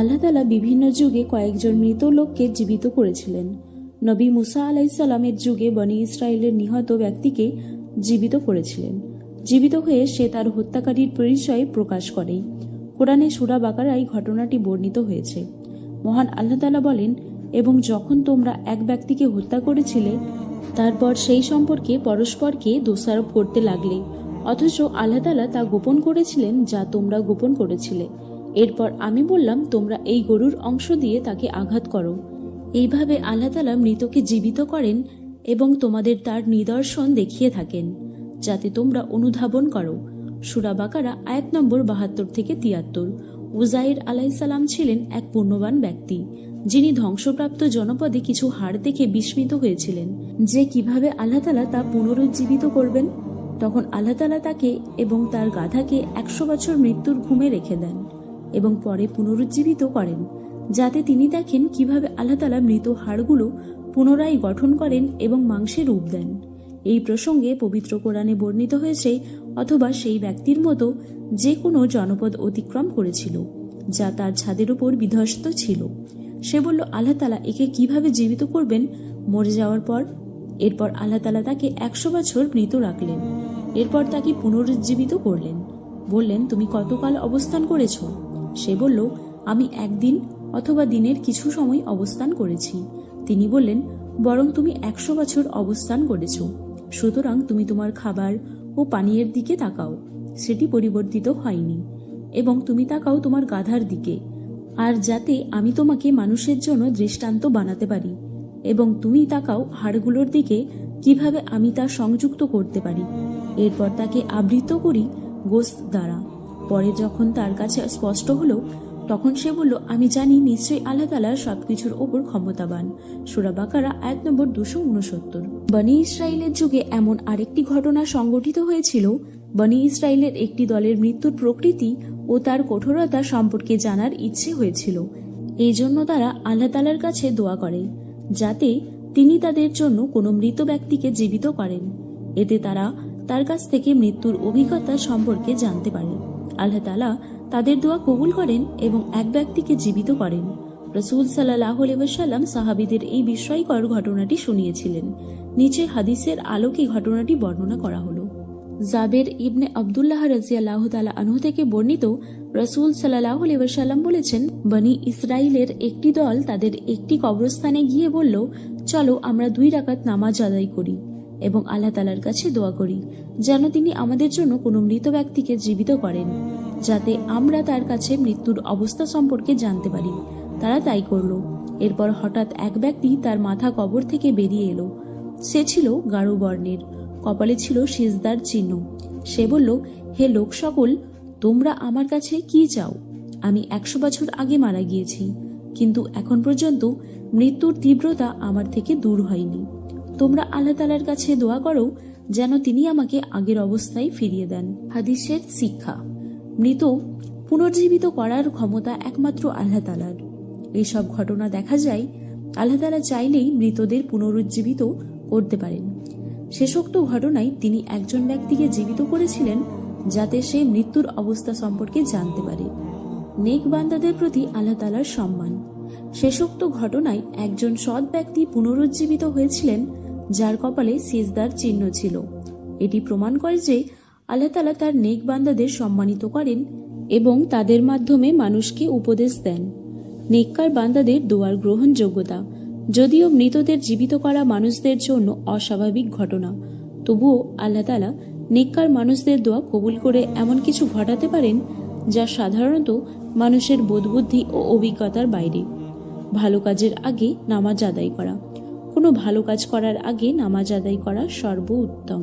আল্লাহ তালা বিভিন্ন যুগে কয়েকজন মৃত লোককে জীবিত করেছিলেন। নবী মুসা আলাইসাল্লামের যুগে বনি ইসরায়েলের নিহত ব্যক্তিকে জীবিত করেছিলেন। জীবিত হয়ে সে তার হত্যাকারীর পরিচয় প্রকাশ করে। কোরআনে সুরা বাকারাই ঘটনাটি বর্ণিত হয়েছে। মহান আল্লাহ তালা বলেন, এবং যখন তোমরা এক ব্যক্তিকে হত্যা করেছিলে, তারপর সেই সম্পর্কে পরস্পরকে দোষারোপ করতে লাগলে। অথচ আল্লাহ তালা তা গোপন করেছিলেন যা তোমরা গোপন করেছিলে। এরপর আমি বললাম, তোমরা এই গরুর অংশ দিয়ে তাকে আঘাত করো। এইভাবে আল্লাহ তালা মৃতকে জীবিত করেন এবং তোমাদের তার নিদর্শন দেখিয়ে থাকেন, যাতে তোমরা অনুধাবন করো। সুরাবাকারা আয়াত নম্বর বাহাত্তর থেকে তিয়াত্তর। উজাইর আলাইসালাম ছিলেন এক পুণ্যবান ব্যক্তি, যিনি ধ্বংসপ্রাপ্ত জনপদে কিছু হাড় দেখে বিস্মিত হয়েছিলেন। যে কীভাবে আল্লাহ তালা তা পুনরুজ্জীবিত করবেন? তখন আল্লাহ তালা তাকে এবং তার গাধাকে একশো বছর মৃত্যুর ঘুমে রেখে দেন। এবং পরে পুনরুজ্জীবিত করেন, যাতে তিনি দেখেন কীভাবে আল্লাহ তালা মৃত হাড়গুলো পুনরায় গঠন করেন এবং মাংসে রূপ দেন। এই প্রসঙ্গে পবিত্র কোরআনে বর্ণিত হয়েছে, অথবা সেই ব্যক্তির মতো যে কোনো জনপদ অতিক্রম করেছিল, যা তার ছাদের উপর বিধ্বস্ত ছিল। সে বলল, আল্লাহ তালা একে কীভাবে জীবিত করবেন? মরে যাওয়ার পর? এরপর আল্লাহ তালা তাকে একশো বছর মৃত রাখলেন। এরপর তাকে পুনরুজ্জীবিত করলেন। বললেন, তুমি কতকাল অবস্থান করেছ? সে বলল, আমি একদিন অথবা দিনের কিছু সময় অবস্থান করেছি। তিনি বললেন, বরং তুমি একশো বছর অবস্থান করেছ। সুতরাং তুমি তোমার খাবার ও পানীয়ের দিকে তাকাও। সেটি পরিবর্তিত হয়নি। এবং তুমি তাকাও তোমার গাধার দিকে। আর যাতে আমি তোমাকে মানুষের জন্য দৃষ্টান্ত বানাতে পারি। এবং তুমি তাকাও হাড়গুলোর দিকে, কীভাবে আমি তা সংযুক্ত করতে পারি। এরপর তাকে আবৃত করি গোস্ত দ্বারা। পরে যখন তার কাছে স্পষ্ট হলো, তখন সে বলল, আমি জানি নিশ্চয়ই আল্লাহ তালা সবকিছুর ওপর ক্ষমতাবান। সুরা বাকারা আয়াত নম্বর দুশো উনসত্তর বনি ইসরায়েলের যুগে এমন আরেকটি ঘটনা সংগঠিত হয়েছিল। বনি ইসরায়েলের একটি দলের মৃত্যুর প্রকৃতি ও তার কঠোরতা সম্পর্কে জানার ইচ্ছে হয়েছিল। এই জন্য তারা আল্লাহ তালার কাছে দোয়া করে, যাতে তিনি তাদের জন্য কোনো মৃত ব্যক্তিকে জীবিত করেন। এতে তারা তার কাছ থেকে মৃত্যুর অভিজ্ঞতা সম্পর্কে জানতে পারে। আল্লাহ তালা তাদের দোয়া কবুল করেন এবং এক ব্যক্তিকে জীবিত করেন। রসুল সাল্লাহ সাল্লাম সাহাবিদের এই বিস্ময়কর ঘটনাটি শুনিয়েছিলেন। নিচে হাদিসের আলোকে ঘটনাটি বর্ণনা করা হলো। জাবের ইবনে আবদুল্লাহ রাজিয়াল্লাহ তালা আনহু থেকে বর্ণিত রসুল সাল্লাহ সাল্লাম বলেছেন, বনি ইসরায়েলের একটি দল তাদের একটি কবরস্থানে গিয়ে বলল, চলো আমরা দুই রাকাত নামাজ আদায় করি এবং আল্লাহ তালার কাছে দোয়া করি, যেন তিনি আমাদের জন্য কোনো মৃত ব্যক্তিকে জীবিত করেন, যাতে আমরা তার কাছে মৃত্যুর অবস্থা সম্পর্কে জানতে পারি। তারা তাই করল। এরপর হঠাৎ এক ব্যক্তি তার মাথা কবর থেকে বেরিয়ে এলো। সে ছিল গাঢ় বর্ণের, কপালে ছিল সিজদার চিহ্ন। সে বলল, হে লোক সকল, তোমরা আমার কাছে কি চাও? আমি একশো বছর আগে মারা গিয়েছি, কিন্তু এখন পর্যন্ত মৃত্যুর তীব্রতা আমার থেকে দূর হয়নি। তোমরা আল্লাহ তালার কাছে দোয়া করো, যেন তিনি আমাকে আগের অবস্থায় ফিরিয়ে দেন। হাদিসের শিক্ষা। মৃত, পুনর্জীবিত করার ক্ষমতা একমাত্র আল্লাহ তালার এইসব ঘটনা দেখা যায়, আল্লাহ তালা চাইলেই মৃতদের পুনরুজ্জীবিত করতে পারেন। শেষোক্ত ঘটনায় তিনি একজন ব্যক্তিকে জীবিত করেছিলেন, যাতে সে মৃত্যুর অবস্থা সম্পর্কে জানতে পারে। নেক বান্দাদের প্রতি আল্লাহ তালার সম্মান। শেষোক্ত ঘটনায় একজন সৎ ব্যক্তি পুনরুজ্জীবিত হয়েছিলেন যার কপালে সিজদার চিহ্ন ছিল। এটি প্রমাণ করে যে আল্লাহ তালা তার নেক বান্দাদের সম্মানিত করেন এবং তাদের মাধ্যমে মানুষকে উপদেশ দেন। নেককার বান্দাদের দোয়ার গ্রহণযোগ্যতা, যদিও মৃতদের জীবিত করা মানুষদের জন্য অস্বাভাবিক ঘটনা, তবুও আল্লাহ তালা নেককার মানুষদের দোয়া কবুল করে এমন কিছু ঘটাতে পারেন যা সাধারণত মানুষের বোধবুদ্ধি ও অভিজ্ঞতার বাইরে। ভালো কাজের আগে নামাজ আদায় করা। কোনো ভালো কাজ করার আগে নামাজ আদায় করা সর্বোত্তম।